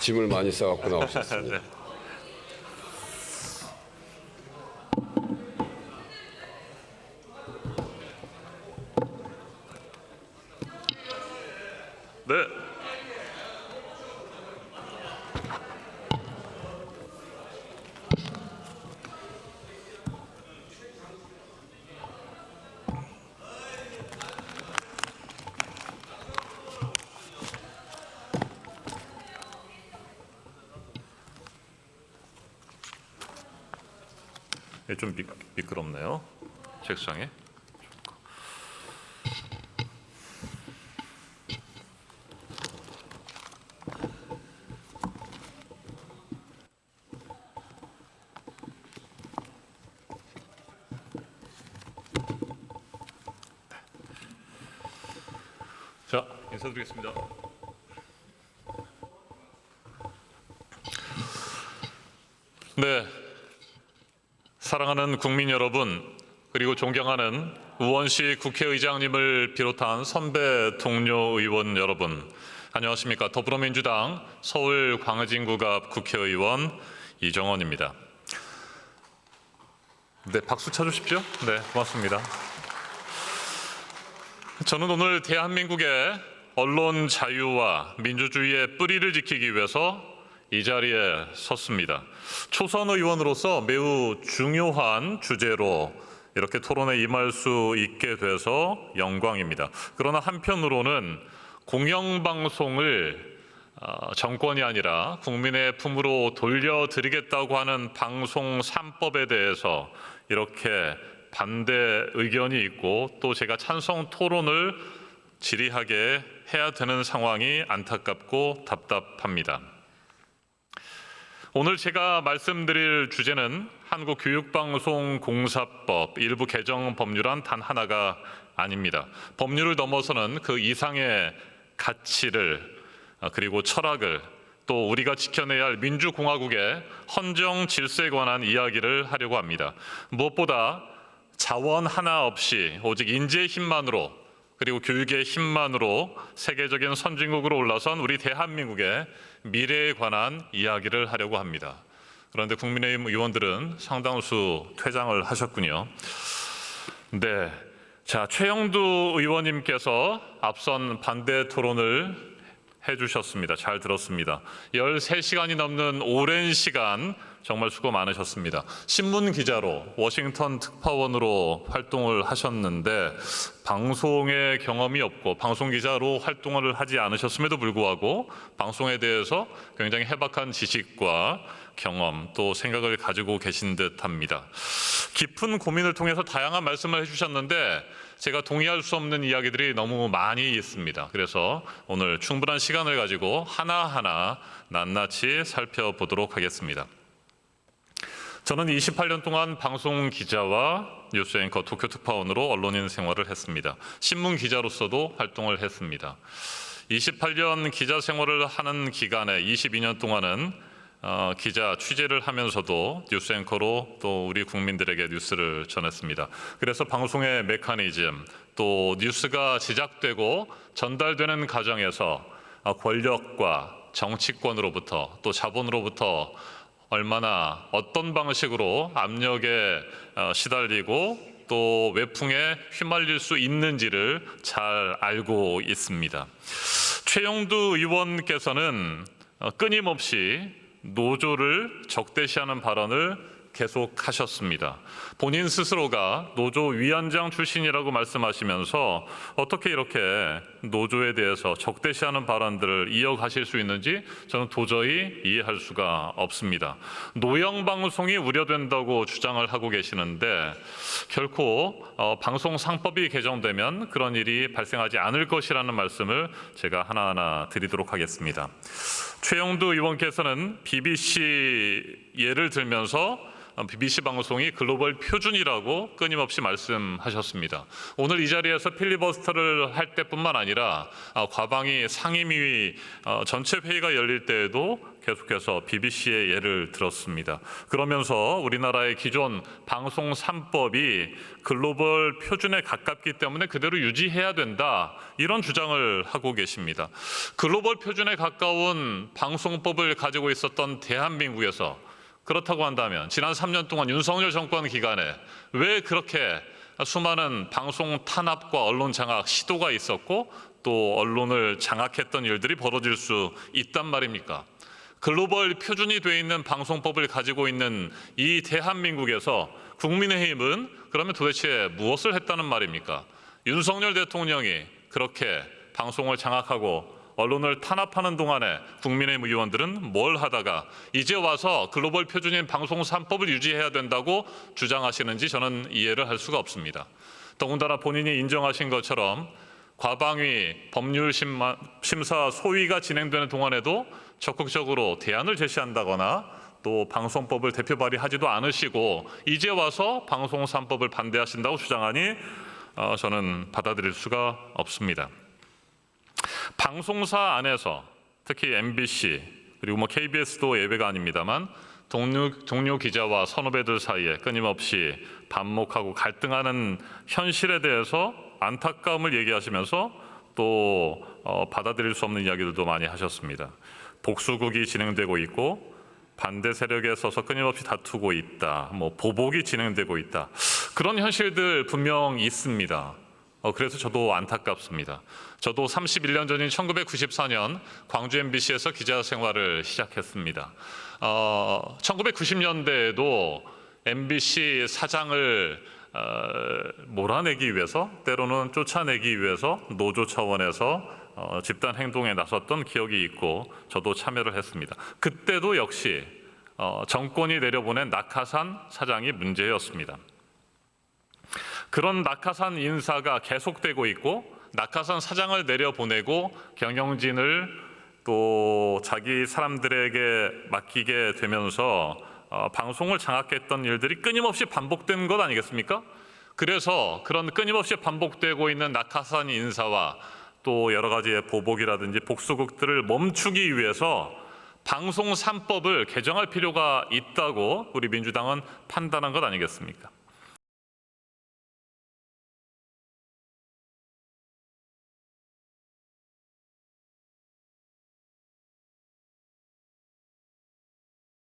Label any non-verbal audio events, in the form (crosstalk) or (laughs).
짐을 많이 싸갖고 나오셨습니다. (laughs) 네. 예, 좀 미, 미끄럽네요. 책상에. 자, 인사드리겠습니다. 네. 사랑하는 국민 여러분, 그리고 존경하는 우원식 국회의장님을 비롯한 선배 동료 의원 여러분, 안녕하십니까. 더불어민주당 서울 광진구갑 국회의원 이정원입니다. 네, 박수 쳐주십시오. 네, 고맙습니다. 저는 오늘 대한민국의 언론 자유와 민주주의의 뿌리를 지키기 위해서 이 자리에 섰습니다. 초선 의원으로서 매우 중요한 주제로 이렇게 토론에 임할 수 있게 돼서 영광입니다. 그러나 한편으로는 공영방송을 어, 정권이 아니라 국민의 품으로 돌려드리겠다고 하는 방송 3법에 대해서 이렇게 반대 의견이 있고 또 제가 찬성 토론을 질의하게 해야 되는 상황이 안타깝고 답답합니다. 오늘 제가 말씀드릴 주제는 한국교육방송공사법 일부 개정 법률안 단 하나가 아닙니다. 법률을 넘어서는 그 이상의 가치를 아, 그리고 철학을 또 우리가 지켜내야 할 민주공화국의 헌정 질서에 관한 이야기를 하려고 합니다. 무엇보다 자원 하나 없이 오직 인재의 힘만으로 그리고 교육의 힘만으로 세계적인 선진국으로 올라선 우리 대한민국의 미래에 관한 이야기를 하려고 합니다. 그런데 국민의힘 의원들은 상당수 퇴장을 하셨군요. 네. 자, 최영두 의원님께서 앞선 반대 토론을 해주셨습니다. 잘 들었습니다. 13시간이 넘는 오랜 시간 정말 수고 많으셨습니다. 신문 기자로 워싱턴 특파원으로 활동을 하셨는데 방송의 경험이 없고 방송 기자로 활동을 하지 않으셨음에도 불구하고 방송에 대해서 굉장히 해박한 지식과 경험 또 생각을 가지고 계신 듯합니다. 깊은 고민을 통해서 다양한 말씀을 해주셨는데 제가 동의할 수 없는 이야기들이 너무 많이 있습니다. 그래서 오늘 충분한 시간을 가지고 하나하나 낱낱이 살펴보도록 하겠습니다. 저는 28년 동안 방송 기자와 뉴스 앵커 도쿄 특파원으로 언론인 생활을 했습니다. 신문 기자로서도 활동을 했습니다. 28년 기자 생활을 하는 기간에 22년 동안은 어, 기자 취재를 하면서도 뉴스 앵커로 또 우리 국민들에게 뉴스를 전했습니다. 그래서 방송의 메커니즘 또 뉴스가 제작되고 전달되는 과정에서 어, 권력과 정치권으로부터 또 자본으로부터 얼마나 어떤 방식으로 압력에 어, 시달리고 또 외풍에 휘말릴 수 있는지를 잘 알고 있습니다. 최영두 의원께서는 어, 끊임없이 노조를 적대시하는 발언을 계속하셨습니다. 본인 스스로가 노조 위원장 출신이라고 말씀하시면서 어떻게 이렇게 노조에 대해서 적대시하는 발언들을 이어가실 수 있는지 저는 도저히 이해할 수가 없습니다. 노영 방송이 우려된다고 주장을 하고 계시는데 결코 어, 방송 상법이 개정되면 그런 일이 발생하지 않을 것이라는 말씀을 제가 하나하나 드리도록 하겠습니다. 최영두 의원께서는 BBC 예를 들면서 BBC 방송이 글로벌 표준이라고 끊임없이 말씀하셨습니다. 오늘 이 자리에서 필리버스터를 할 때뿐만 아니라 어, 과방위 상임위 어, 전체 회의가 열릴 때에도 계속해서 BBC의 예를 들었습니다. 그러면서 우리나라의 기존 방송 3법이 글로벌 표준에 가깝기 때문에 그대로 유지해야 된다. 이런 주장을 하고 계십니다. 글로벌 표준에 가까운 방송법을 가지고 있었던 대한민국에서 그렇다고 한다면 지난 3년 동안 윤석열 정권 기간에 왜 그렇게 수많은 방송 탄압과 언론 장악 시도가 있었고 또 언론을 장악했던 일들이 벌어질 수 있단 말입니까? 글로벌 표준이 돼 있는 방송법을 가지고 있는 이 대한민국에서 국민의힘은 그러면 도대체 무엇을 했다는 말입니까? 윤석열 대통령이 그렇게 방송을 장악하고 언론을 탄압하는 동안에 국민의힘 의원들은 뭘 하다가 이제 와서 글로벌 표준인 방송 3법을 유지해야 된다고 주장하시는지 저는 이해를 할 수가 없습니다. 더군다나 본인이 인정하신 것처럼 과방위 법률 심사 소위가 진행되는 동안에도 적극적으로 대안을 제시한다거나 또 방송법을 대표 발의하지도 않으시고 이제 와서 방송 3법을 반대하신다고 주장하니 어, 저는 받아들일 수가 없습니다. 방송사 안에서 특히 MBC 그리고 뭐 KBS도 예외가 아닙니다만 동료, 동료 기자와 선후배들 사이에 끊임없이 반목하고 갈등하는 현실에 대해서 안타까움을 얘기하시면서 또 어, 받아들일 수 없는 이야기들도 많이 하셨습니다. 복수국이 진행되고 있고 반대 세력에 서서 끊임없이 다투고 있다. 뭐 보복이 진행되고 있다. 그런 현실들 분명 있습니다. 어, 그래서 저도 안타깝습니다. 저도 31년 전인 1994년 광주 MBC에서 기자 생활을 시작했습니다. 어, 1990년대에도 MBC 사장을 어, 몰아내기 위해서 때로는 쫓아내기 위해서 노조 차원에서 어, 집단 행동에 나섰던 기억이 있고 저도 참여를 했습니다. 그때도 역시 어, 정권이 내려보낸 낙하산 사장이 문제였습니다. 그런 낙하산 인사가 계속되고 있고 낙하산 사장을 내려보내고 경영진을 또 자기 사람들에게 맡기게 되면서 어, 방송을 장악했던 일들이 끊임없이 반복된 것 아니겠습니까? 그래서 그런 끊임없이 반복되고 있는 낙하산 인사와 또 여러 가지의 보복이라든지 복수극들을 멈추기 위해서 방송 3법을 개정할 필요가 있다고 우리 민주당은 판단한 것 아니겠습니까?